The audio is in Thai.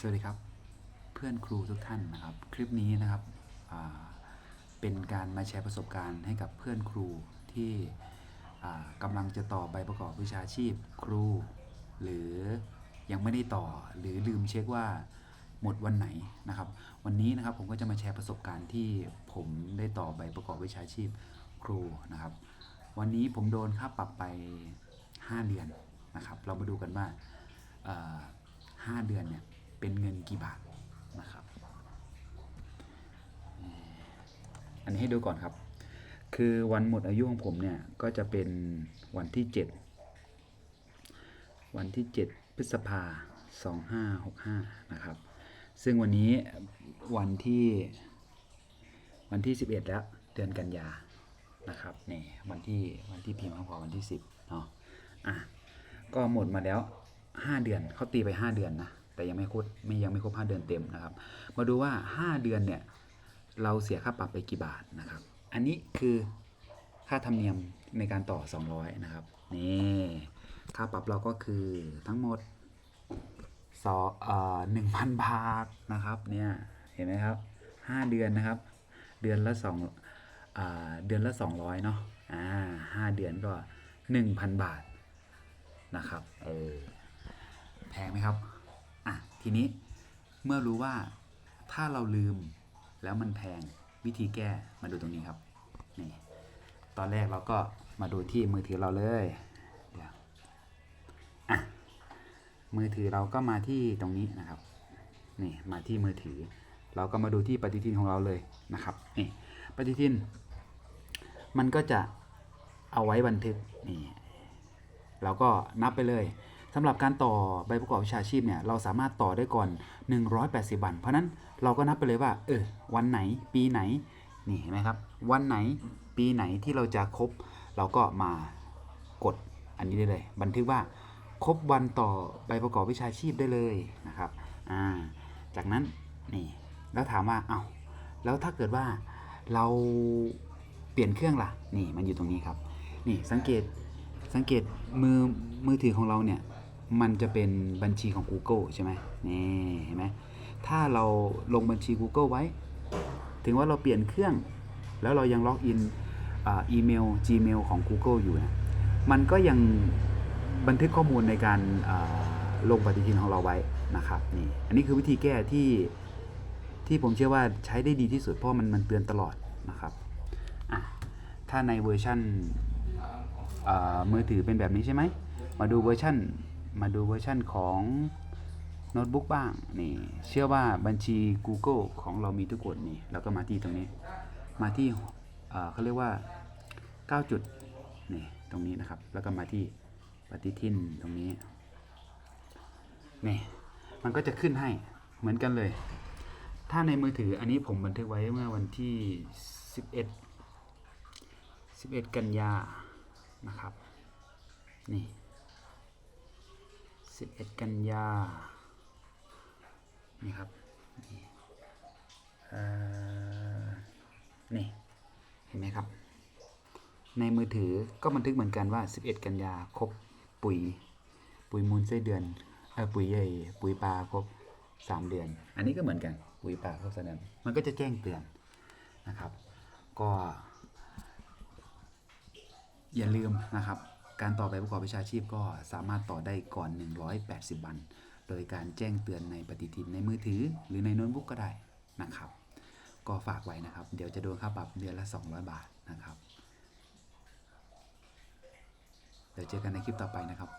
สวัสดีครับเพื่อนครูทุกท่านนะครับ คลิปนี้นะครับเป็นการมาแชร์ประสบการณ์ให้กับเพื่อนครูที่อ่ากำลังจะต่อใบประกอบวิชาชีพครู หรือยังไม่ได้ต่อหรือลืมเช็คว่าหมดวันไหนนะครับ วันนี้นะครับผมก็จะมาแชร์ประสบการณ์ที่ผมได้ต่อใบประกอบวิชาชีพครูนะครับ วันนี้ผมโดนค่าปรับไป 5 เดือนนะครับ เรามาดูกันว่าเอ่อห้าเดือนเนี่ย เป็นเงินกี่บาทนะครับ อันนี้ให้ดูก่อนครับ คือวันหมดอายุของผมเนี่ย ก็จะเป็นวันที่ 7 วันที่ 7 พฤษภา2565 นะครับ ซึ่งวันนี้วันที่วันที่ 11 แล้ว เดือนกันยานะครับนี่วันที่วันที่พิมพ์ของวันที่ 10เนาะอะก็หมดมาแล้ว 5 เดือนเขาตีไป 5 เดือนนะ แต่ยังไม่ครบไม่ยังไม่ครบ5เดือนเต็มนะครับ มาดูว่า 5 เดือนเนี่ยเราเสียค่าปรับไปกี่บาทนะครับ อันนี้คือค่าธรรมเนียมในการต่อ 200 นะครับนี่ค่าปรับเราก็คือทั้งหมดสอเอ่อหนึ่งพันบาทนะครับเนี่ยเห็นไหมครับ 5 เดือนนะครับ เดือนละ2อ่าเดือนละ 200เนาะอ่าห้าเดือนก็ 1,000 บาทนะครับเออแพงไหมครับ ทีนี้เมื่อรู้ว่าถ้าเราลืมแล้วมันแพงวิธีแก้มาดูตรงนี้ครับนี่ตอนแรกเราก็มาดูที่มือถือเราเลยเดี๋ยวอะมือถือเราก็มาที่ตรงนี้นะครับนี่มาที่มือถือ เราก็มาดูที่ปฏิทินของเราเลยนะครับนี่ปฏิทิน มันก็จะเอาไว้บันทึกนี่เราก็นับไปเลย สำหรับการต่อใบประกอบวิชาชีพเนี่ยเราสามารถต่อได้ก่อน 180 วัน เพราะนั้นเราก็นับไปเลยว่าเออวันไหนปีไหนนี่เห็นไหมครับ วันไหนปีไหนที่เราจะครบ เราก็มากดอันนี้ได้เลย บันทึกว่าครบวันต่อใบประกอบวิชาชีพได้เลยนะครับอ่าจากนั้นนี่แล้วถามว่าเอา้าแล้วถ้าเกิดว่าเราเปลี่ยนเครื่องล่ะนี่มันอยู่ตรงนี้ครับนี่สังเกตสังเกตมือมือถือของเราเนี่ย มันจะเป็นบัญชีของ Google ใช่ไหมนี่เห็นไหมถ้าเราลงบัญชี Google ไว้ ถึงว่าเราเปลี่ยนเครื่อง แล้วเรายังล็อกอินอีเมล Gmail ของ Google อยู่นะมันก็ยังบันทึกข้อมูลในการลงปฏิทินของเราไว้นะครับนี่อันนี้คือวิธีแก้ที่ที่ผมเชื่อว่าใช้ได้ดีที่สุดเพราะมันมันเตือนตลอดนะครับอะถ้าในเวอร์ชันมือถือเป็นแบบนี้ใช่ไหมมาดูเวอร์ชัน มาดูเวอร์ชันของโน้ตบุ๊กบ้างนี่เชื่อว่าบัญชี Google ของเรามีทุกคนนี่แล้วก็มาที่ตรงนี้ มาที่เขาเรียกว่า 9 จุดนี่ตรงนี้นะครับ แล้วก็มาที่ปฏิทินตรงนี้นี่มันก็จะขึ้นให้เหมือนกันเลย ถ้าในมือถืออันนี้ผมบันทึกไว้เมื่อวันที่ 11 11 กันยานะครับนี่ 11 กันยา นี่ครับ นี่เอ่อนี่ เห็นไหมครับ ในมือถือก็บันทึกเหมือนกันว่า 11 กันยาครบปุ๋ย ปุ๋ยมูลไส้เดือนเออปุ๋ยใหญ่ปุ๋ยปลาครบ 3 เดือน อันนี้ก็เหมือนกัน ปุ๋ยปลาครบสามเดือนมันก็จะแจ้งเตือนนะครับ ก็ อย่าลืมนะครับ การต่อใบประกอบวิชาชีพก็สามารถต่อได้ก่อน 180 วัน โดยการแจ้งเตือนในปฏิทินในมือถือ หรือในโน้ตบุ๊กก็ได้นะครับ ก็ฝากไว้นะครับ เดี๋ยวจะโดนค่าปรับเดือนละ 200 บาทนะครับ เดี๋ยวเจอกันในคลิปต่อไปนะครับ